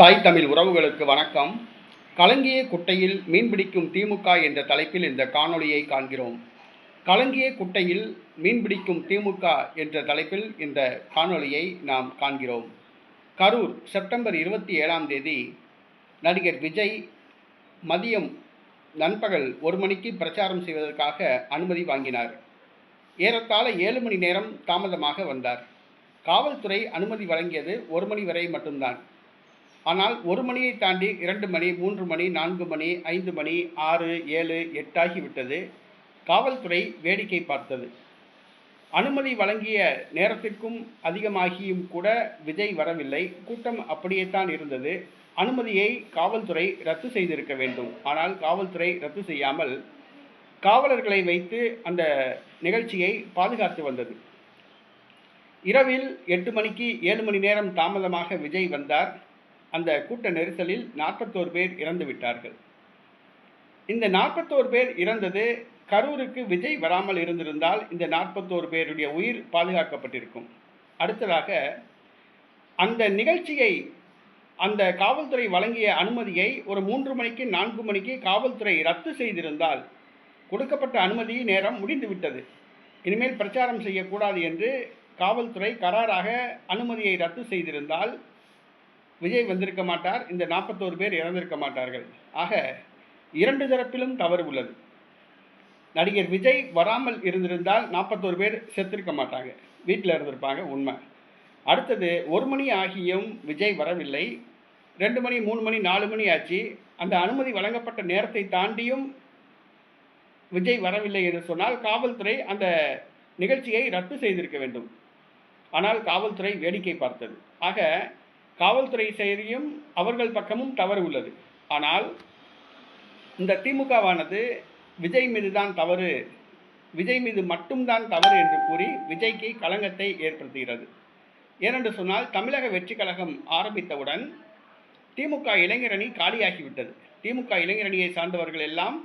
தாய் தமிழ் உறவுகளுக்கு வணக்கம். கலங்கிய குட்டையில் மீன்பிடிக்கும் திமுக என்ற தலைப்பில் இந்த காணொளியை காண்கிறோம். கலங்கிய குட்டையில் மீன்பிடிக்கும் திமுக என்ற தலைப்பில் இந்த காணொளியை நாம் காண்கிறோம். கரூர் செப்டம்பர் இருபத்தி ஏழாம் தேதி நடிகர் விஜய் மதியம் நண்பகல் ஒரு மணிக்கு பிரச்சாரம் செய்வதற்காக அனுமதி வாங்கினார். ஏறத்தாழ ஏழு மணி நேரம் தாமதமாக வந்தார். காவல்துறை அனுமதி வழங்கியது ஒரு மணி வரை மட்டும்தான். ஆனால் ஒரு மணியை தாண்டி இரண்டு மணி மூன்று மணி நான்கு மணி ஐந்து மணி ஆறு ஏழு எட்டாகிவிட்டது. காவல்துறை வேடிக்கை பார்த்தது. அனுமதி வழங்கிய நேரத்திற்கும் அதிகமாகியும் கூட விஜய் வரவில்லை. கூட்டம் அப்படியே தான் இருந்தது. அனுமதியை காவல்துறை ரத்து செய்திருக்க வேண்டும். ஆனால் காவல்துறை ரத்து செய்யாமல் காவலர்களை வைத்து அந்த நிகழ்ச்சியை பாதுகாத்து வந்தது. இரவில் எட்டு மணிக்கு ஏழு மணி நேரம் தாமதமாக விஜய் வந்தார். அந்த கூட்ட நெரிசலில் நாற்பத்தோரு பேர் இறந்து விட்டார்கள். இந்த நாற்பத்தோரு பேர் இறந்தது கரூருக்கு விஜய் வராமல் இருந்திருந்தால் இந்த நாற்பத்தோரு பேருடைய உயிர் பாதுகாக்கப்பட்டிருக்கும். அடுத்ததாக அந்த நிகழ்ச்சியை அந்த காவல்துறை வழங்கிய அனுமதியை ஒரு மூன்று மணிக்கு நான்கு மணிக்கு காவல்துறை ரத்து செய்திருந்தால் கொடுக்கப்பட்ட அனுமதி நேரம் முடிந்துவிட்டது. இனிமேல் பிரச்சாரம் செய்யக்கூடாது என்று காவல்துறை கராராக அனுமதியை ரத்து செய்திருந்தால் விஜய் வந்திருக்க மாட்டார் இந்த நாற்பத்தோரு பேர் இறந்திருக்க மாட்டார்கள். ஆக இரண்டு தரப்பிலும் தவறு உள்ளது. நடிகர் விஜய் வராமல் இருந்திருந்தால் நாற்பத்தோரு பேர் செத்திருக்க மாட்டாங்க. வீட்டில் இருந்திருப்பாங்க உண்மை. அடுத்தது ஒரு மணி ஆகியும் விஜய் வரவில்லை. ரெண்டு மணி மூணு மணி நாலு மணி ஆச்சு. அந்த அனுமதி வழங்கப்பட்ட நேரத்தை தாண்டியும் விஜய் வரவில்லை என்று சொன்னால் காவல்துறை அந்த நிகழ்ச்சியை ரத்து செய்திருக்க வேண்டும். ஆனால் காவல்துறை வேடிக்கை பார்த்தது. ஆக காவல்துறை செயலியும் அவர்கள் பக்கமும் தவறு உள்ளது. ஆனால் இந்த திமுகவானது விஜய் மீது தான் தவறு விஜய் மீது மட்டும்தான் தவறு என்று கூறி விஜய்க்கு களங்கத்தை ஏற்படுத்துகிறது. ஏனென்று சொன்னால் தமிழக வெற்றி கழகம் ஆரம்பித்தவுடன் திமுக இளைஞரணி காலியாகிவிட்டது. திமுக இளைஞரணியை சார்ந்தவர்கள் எல்லாம்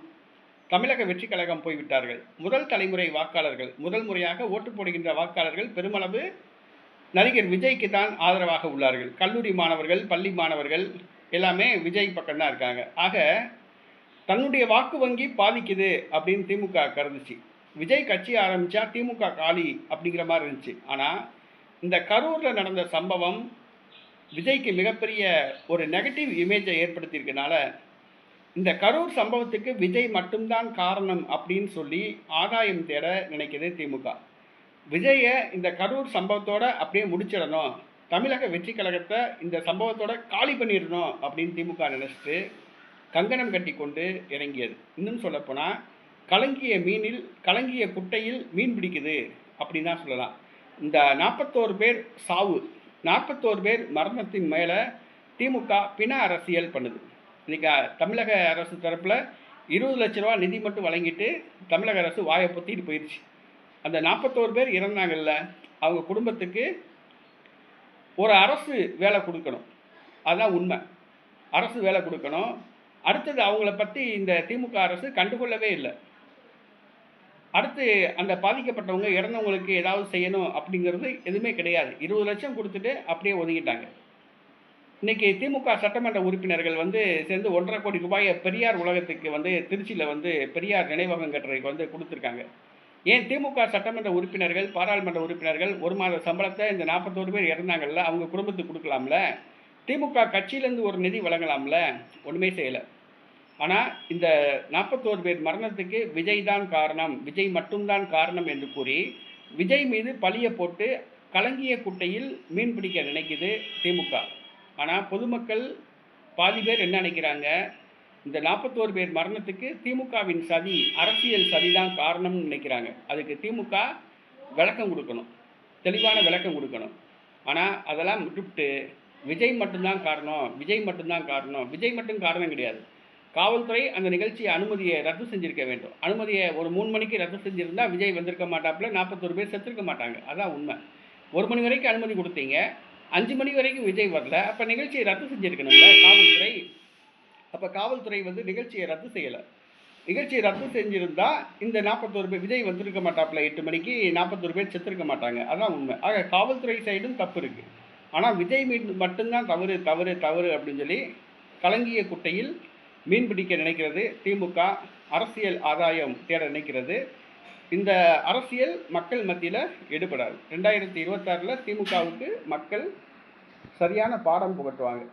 தமிழக வெற்றி கழகம் போய்விட்டார்கள். முதல் தலைமுறை வாக்காளர்கள் முதல் முறையாக ஓட்டு போடுகின்ற வாக்காளர்கள் பெருமளவு நடிகர் விஜய்க்கு தான் ஆதரவாக உள்ளார்கள். கல்லூரி மாணவர்கள் பள்ளி மாணவர்கள் எல்லாமே விஜய் பக்கம்தான் இருக்காங்க. ஆக தன்னுடைய வாக்கு வங்கி பாதிக்குது அப்படின்னு திமுக கருதுச்சு. விஜய் கட்சி ஆரம்பித்தா திமுக காலி அப்படிங்கிற மாதிரி இருந்துச்சு. ஆனால் இந்த கரூரில் நடந்த சம்பவம் விஜய்க்கு மிகப்பெரிய ஒரு நெகட்டிவ் இமேஜை ஏற்படுத்தியிருக்கனால இந்த கரூர் சம்பவத்துக்கு விஜய் மட்டும்தான் காரணம் அப்படின்னு சொல்லி ஆதாயம் தேட நினைக்குது திமுக. விஜயை இந்த கரூர் சம்பவத்தோட அப்படியே முடிச்சிடணும். தமிழக வெற்றி கழகத்தை இந்த சம்பவத்தோட காலி பண்ணிடணும் அப்படின்னு திமுக நினச்சிட்டு கங்கணம் கட்டி கொண்டு இறங்கியது. இன்னும் சொல்லப்போனால் கலங்கிய மீனில் கலங்கிய குட்டையில் மீன் பிடிக்குது அப்படின்னு தான் சொல்லலாம். இந்த நாற்பத்தோரு பேர் சாவு நாற்பத்தோரு பேர் மரணத்தின் மேலே திமுக பிண அரசியல் பண்ணுது. இன்றைக்கி தமிழக அரசு தரப்பில் இருபது லட்ச ரூபா நிதி மட்டும் வழங்கிட்டு தமிழக அரசு வாயை பொத்திட்டு போயிடுச்சு அந்த நாற்பத்தோரு பேர் இறந்தாங்கல்ல அவங்க குடும்பத்துக்கு ஒரு அரசு வேலை கொடுக்கணும். அதுதான் உண்மை. அரசு வேலை கொடுக்கணும். அடுத்தது அவங்கள பற்றி இந்த திமுக அரசு கண்டுகொள்ளவே இல்லை. அடுத்து அந்த பாதிக்கப்பட்டவங்க இறந்தவங்களுக்கு ஏதாவது செய்யணும் அப்படிங்கிறது எதுவுமே கிடையாது. இருபது லட்சம் கொடுத்துட்டு அப்படியே ஒதுங்கிட்டாங்க. இன்னைக்கு திமுக சட்டமன்ற உறுப்பினர்கள் வந்து சேர்ந்து ஒன்றரை கோடி ரூபாயை பெரியார் உலகத்துக்கு வந்து திருச்சியில் வந்து பெரியார் நினைவகம் கட்டுறதுக்கு வந்து கொடுத்துருக்காங்க. ஏன் திமுக சட்டமன்ற உறுப்பினர்கள் பாராளுமன்ற உறுப்பினர்கள் ஒரு மாத சம்பளத்தை இந்த நாற்பத்தோரு பேர் இறந்தாங்கல்ல அவங்க குடும்பத்துக்கு கொடுக்கலாம்ல? திமுக கட்சியிலேருந்து ஒரு நிதி வழங்கலாம்ல? ஒன்றுமே செய்யலை. ஆனால் இந்த நாற்பத்தோரு பேர் மரணத்துக்கு விஜய் தான் காரணம் விஜய் மட்டும்தான் காரணம் என்று கூறி விஜய் மீது பழிய போட்டு கலங்கிய குட்டையில் மீன் பிடிக்க நினைக்குது திமுக. ஆனால் பொதுமக்கள் பாதி பேர் என்ன நினைக்கிறாங்க? இந்த நாற்பத்தோரு பேர் மரணத்துக்கு திமுகவின் சதி அரசியல் சதி தான் காரணம்னு நினைக்கிறாங்க. அதுக்கு திமுக விளக்கம் கொடுக்கணும். தெளிவான விளக்கம் கொடுக்கணும். ஆனால் அதெல்லாம் விட்டுவிட்டு விஜய் மட்டும்தான் காரணம் விஜய் மட்டும்தான் காரணம். விஜய் மட்டும் காரணம் கிடையாது. காவல்துறை அந்த நிகழ்ச்சியை அனுமதியை ரத்து செஞ்சுருக்க வேண்டும். அனுமதியை ஒரு மூணு மணிக்கு ரத்து செஞ்சுருந்தா விஜய் வந்திருக்க மாட்டாப்புல நாற்பத்தோரு பேர் செத்துருக்க மாட்டாங்க. அதான் உண்மை. ஒரு மணி வரைக்கும் அனுமதி கொடுத்தீங்க. அஞ்சு மணி வரைக்கும் விஜய் வரல. அப்போ நிகழ்ச்சியை ரத்து செஞ்சுருக்கணும்ல காவல்துறை? அப்போ காவல்துறை வந்து நிகழ்ச்சியை ரத்து செய்யலை. நிகழ்ச்சியை ரத்து செஞ்சுருந்தால் இந்த நாற்பத்தோரு பேர் விஜய் வந்திருக்க மாட்டாப்புல எட்டு மணிக்கு நாற்பத்தோரு பேர் செத்துருக்க மாட்டாங்க. அதான் உண்மை. ஆக காவல்துறை சைடும் தப்பு இருக்குது ஆனால் விஜய் மீன் மட்டும்தான் தவறு தவறு தவறு அப்படின்னு சொல்லி கலங்கிய குட்டையில் மீன் பிடிக்க நினைக்கிறது திமுக. அரசியல் ஆதாயம் தேட நினைக்கிறது. இந்த அரசியல் மக்கள் மத்தியில் எடுபடாது ரெண்டாயிரத்தி இருபத்தாறில் திமுகவுக்கு மக்கள் சரியான பாடம் புகட்டுவாங்க.